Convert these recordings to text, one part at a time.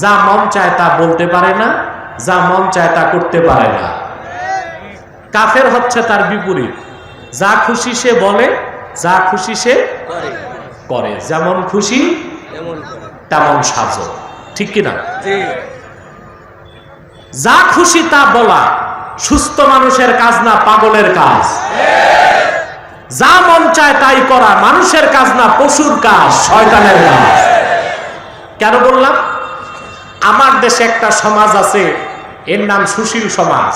যা মন চায় তা বলতে পারে না যা মন চায় তা করতে পারে না। কাফের হচ্ছে তার বিপরীত। যা খুশি সে বলে যা খুশি সে করে। যেমন খুশি তেমন সাজো ঠিক কিনা? যা খুশি তা বলা সুস্থ মানুষের কাজ না পাগলের কাজ। যা মন চায় তাই করা মানুষের কাজ না পশুর কাজ শয়তানের কাজ। কেন বললাম? আমার দেশে একটা সমাজ আছে এর নাম সুশীল সমাজ।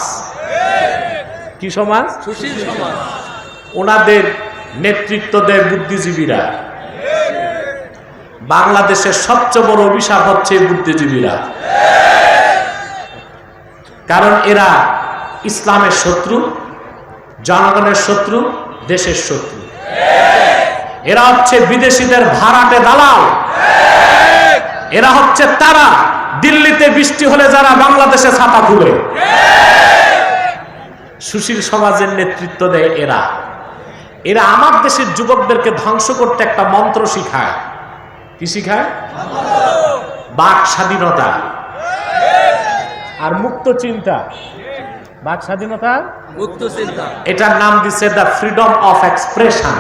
কি সমাজ? সুশীল সমাজ। ওনাদের নেতৃত্ব দেয় বুদ্ধিজীবীরা। বাংলাদেশের সবচেয়ে বড় অভিশাপ হচ্ছে বুদ্ধিজীবীরা। কারণ এরা ইসলামের শত্রু জনগণের শত্রু দেশের শত্রু। এরা হচ্ছে বিদেশিদের ভাড়াটে দালাল। এরা হচ্ছে তারা। দিল্লিতে বৃষ্টি হলে যারা বাংলাদেশে ছাতা খুলে। সুশীল সমাজের নেতৃত্ব দেয় এরা। এরা আমার দেশের যুবকদেরকে ধ্বংস করতে একটা মন্ত্র শিখায়। কি শিখায়? বাক স্বাধীনতা। আর মুক্ত চিন্তা। বাক স্বাধীনতা? মুক্ত চিন্তা। এটার নাম দিচ্ছে দ্য ফ্রিডম অফ এক্সপ্রেশন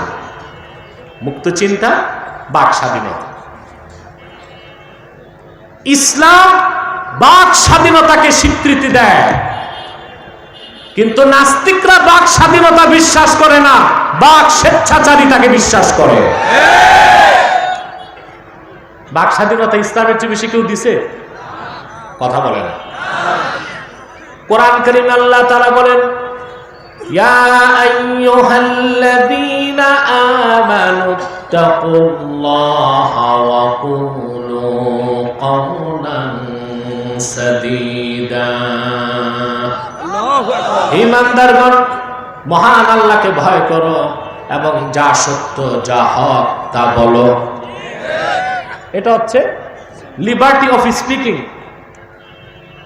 মুক্ত চিন্তা বাক স্বাধীনতা। ইসলাম বাক স্বাধীনতাকে স্বীকৃতি দেয়। কিন্তু নাস্তিকরা বাক স্বাধীনতা বিশ্বাস করে না, বাক স্বেচ্ছাচারিতাকে বিশ্বাস করে। বাক স্বাধীনতা ইসলামের চেয়ে বেশি কেউ দিছে? কথা বলে না। কোরআন করিম আল্লাহ তারা বলেন, ইয়া আইয়ুহাল্লাযীনা আমানু اتقوا الله وقولوا قولا سديدا আল্লাহু আকবার ইমানদারগণ মহান আল্লাহকে ভয় করো এবং যা সত্য যা হক তা বলো এটা হচ্ছে লিবার্টি অফ স্পিকিং